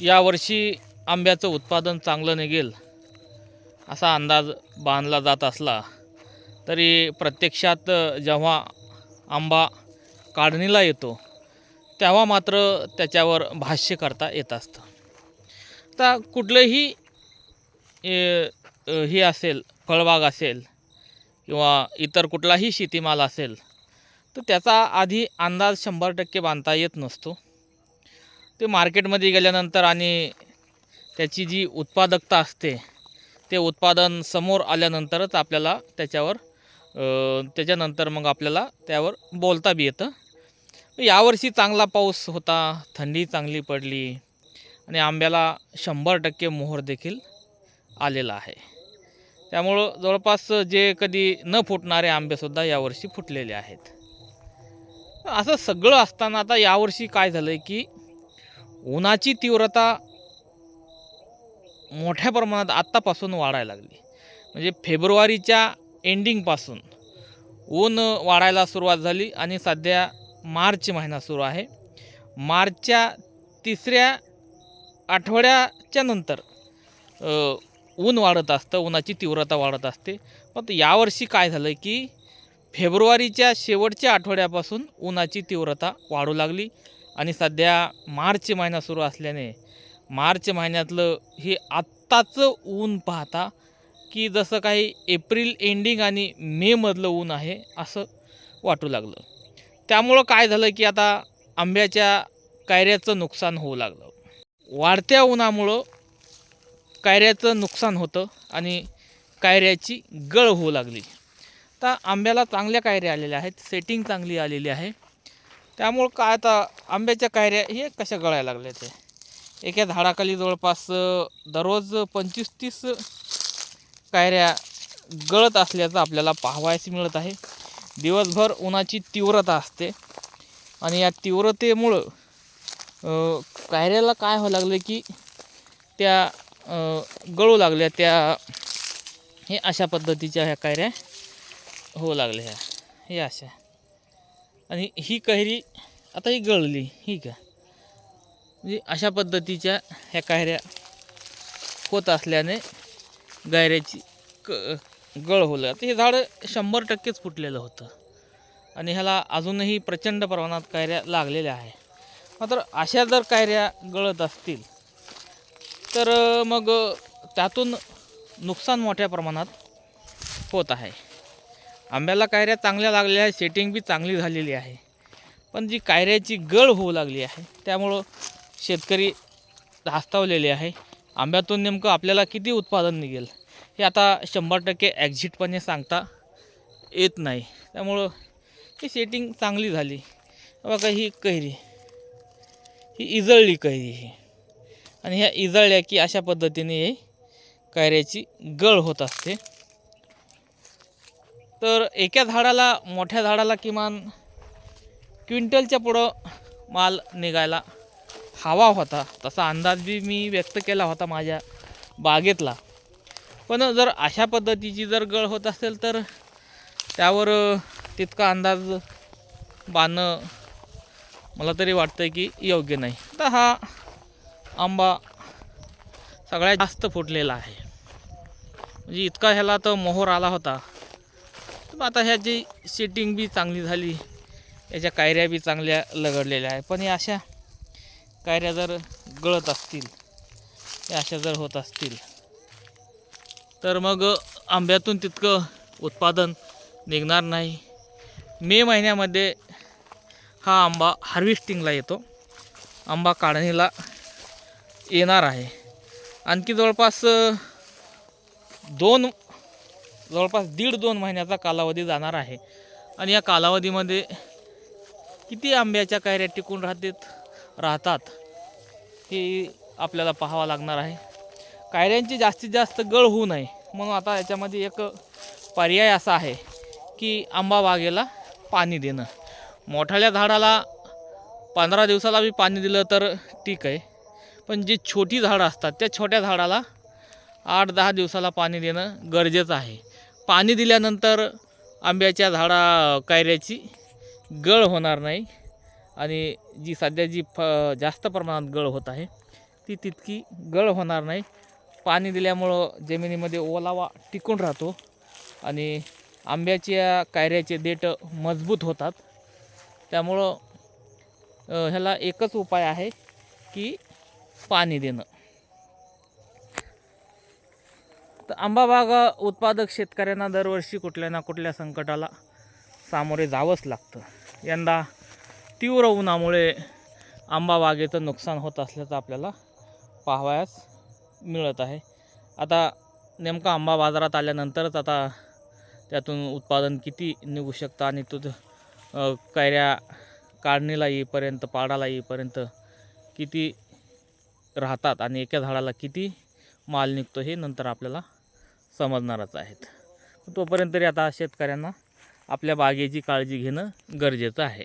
यावर्षी आंब्याचं उत्पादन चांगलं निघेल असा अंदाज बांधला जात असला तरी प्रत्यक्षात जेव्हा आंबा काढणीला येतो तेव्हा मात्र त्याच्यावर भाष्य करता येत असतं. आता कुठलंही हे असेल फळबाग असेल किंवा इतर कुठलाही शेतीमाल असेल तर त्याचा आधी अंदाज शंभर टक्के बांधता येत नसतो. ते मार्केटमध्ये गेल्यानंतर आणि त्याची जी उत्पादकता असते ते उत्पादन समोर आल्यानंतरच आपल्याला त्याच्यावर त्याच्यानंतर मग आपल्याला त्यावर बोलता बी येतं. यावर्षी चांगला पाऊस होता थंडी चांगली पडली आणि आंब्याला शंभर टक्के मोहर देखील आलेला आहे. त्यामुळं जवळपास जे कधी न फुटणारे आंबेसुद्धा यावर्षी फुटलेले आहेत. असं सगळं असताना आता यावर्षी काय झालं आहे की उन्हाची तीव्रता मोठ्या प्रमाणात आत्तापासून वाढायला लागली. म्हणजे फेब्रुवारीच्या एंडिंगपासून ऊन वाढायला सुरुवात झाली आणि सध्या मार्च महिना सुरू आहे. मार्चच्या तिसऱ्या आठवड्याच्या नंतर ऊन वाढत असतं उन्हाची तीव्रता वाढत असते. पण यावर्षी काय झालं की फेब्रुवारीच्या शेवटच्या आठवड्यापासून उन्हाची तीव्रता वाढू लागली. आणि सध्या मार्च महिना सुरू असल्याने मार्च महिन्यातलं हे आत्ताचं ऊन पाहता की जसं काही एप्रिल एंडिंग आणि मेमधलं ऊन आहे असं वाटू लागलं. त्यामुळं काय झालं की आता आंब्याच्या कायऱ्याचं नुकसान होऊ लागलं. वाढत्या उन्हामुळं कायऱ्याचं नुकसान होतं आणि कायऱ्याची गळ होऊ लागली. तर आंब्याला चांगल्या कायऱ्या आलेल्या आहेत सेटिंग चांगली आलेली आहे. त्यामुळं काय आता आंब्याच्या कायऱ्या हे कशा गळायला लागल्या ते? एका झाडाखाली जवळपास दररोज पंचवीस तीस कायऱ्या गळत असल्याचं आपल्याला पाहावयास मिळत आहे. दिवसभर उन्हाची तीव्रता असते. आणि या तीव्रतेमुळं कायऱ्याला काय व्हावं लागलं की त्या गळू लागल्या त्या हे अशा पद्धतीच्या ह्या कायऱ्या होऊ लागल्या. ह्या हे अशा. आणि ही कैरी आता ही गळली ही का म्हणजे अशा पद्धतीच्या ह्या कायऱ्या होत असल्याने गायऱ्याची क गळ होलं. आता हे झाड शंभर टक्केच फुटलेलं होतं. आणि ह्याला अजूनही प्रचंड प्रमाणात कायऱ्या लागलेल्या आहे. मात्र अशा जर कायऱ्या गळत असतील तर मग त्यातून नुकसान मोठ्या प्रमाणात होत आहे. आंब्याला कायऱ्या चांगल्या लागल्या आहे सेटिंग बी चांगली झालेली आहे. पण जी कायऱ्याची गळ होऊ लागली आहे त्यामुळं शेतकरी धास्तावलेले आहे. आंब्यातून नेमकं आपल्याला किती उत्पादन निघेल हे आता शंभर टक्के ॲक्झिटपणे सांगता येत नाही. त्यामुळं ही सेटिंग चांगली झाली. बघा ही कैरी ही इजळली कैरी ही. आणि ह्या इजळल्या की अशा पद्धतीने हे कायऱ्याची गळ होत असते. तर एका झाडाला मोठ्या झाडाला किमान क्विंटलच्या पुढं माल निघायला हवा होता. तसा अंदाज बी मी व्यक्त केला होता माझ्या बागेतला. पण जर अशा पद्धतीची जर गळ होत असेल तर त्यावर तितका अंदाज बांधणं मला तरी वाटतं की योग्य नाही. तर हा आंबा सगळ्यात जास्त फुटलेला आहे. म्हणजे इतका ह्याला तर मोहर आला होता. मग आता ह्याची सेटिंग बी चांगली झाली याच्या कायऱ्या बी चांगल्या लगडलेल्या आहे पण या अशा कायऱ्या जर गळत असतील या अशा जर होत असतील तर मग आंब्यातून तितकं उत्पादन निघणार नाही. मे महिन्यामध्ये हा आंबा हार्वेस्टिंगला येतो. आंबा काढणीला येणार आहे. आणखी जवळपास दोन जवळपास दीड दोन महिन्याचा कालावधी जाणार आहे. आणि या कालावधीमध्ये किती आंब्याच्या कायऱ्या टिकून राहतात राहतात हे आपल्याला पाहावं लागणार आहे. कायऱ्यांची जास्तीत जास्त गळ होऊ नये. म्हणून आता याच्यामध्ये एक पर्याय असा आहे की आंबा बागेला पाणी देणं. मोठाल्या झाडाला पंधरा दिवसाला बी पाणी दिलं तर ठीक आहे. पण जी छोटी झाडं असतात त्या छोट्या झाडाला आठ दहा दिवसाला पाणी देणं गरजेचं आहे. पाणी दिल्यानंतर आंब्याच्या झाडा कायऱ्याची गळ होणार नाही. आणि जी सध्या जी फ जास्त प्रमाणात गळ होत आहे ती तितकी गळ होणार नाही. पाणी दिल्यामुळं जमिनीमध्ये ओलावा टिकून राहतो आणि आंब्याच्या कायऱ्याचे देठ मजबूत होतात. त्यामुळं ह्याला एकच उपाय आहे की पाणी देणं. तर आंबा बाग उत्पादक शेतकऱ्यांना दरवर्षी कुठल्या ना कुठल्या संकटाला सामोरे जावंच लागतं. यंदा तीव्र उन्हामुळे आंबा बागेचं नुकसान होत असल्याचं आपल्याला पाहावयास मिळत आहे. आता नेमका आंबा बाजारात आल्यानंतरच आता त्यातून उत्पादन किती निघू शकतं आणि तो कैऱ्या काढणीला येईपर्यंत पाडाला येईपर्यंत किती राहतात आणि एका झाडाला किती माल निघतो हे नंतर आपल्याला समजणारच आहेत. तोपर्यंत तरी आता शेतकऱ्यांना आपल्या बागेची काळजी घेणं गरजेचं आहे.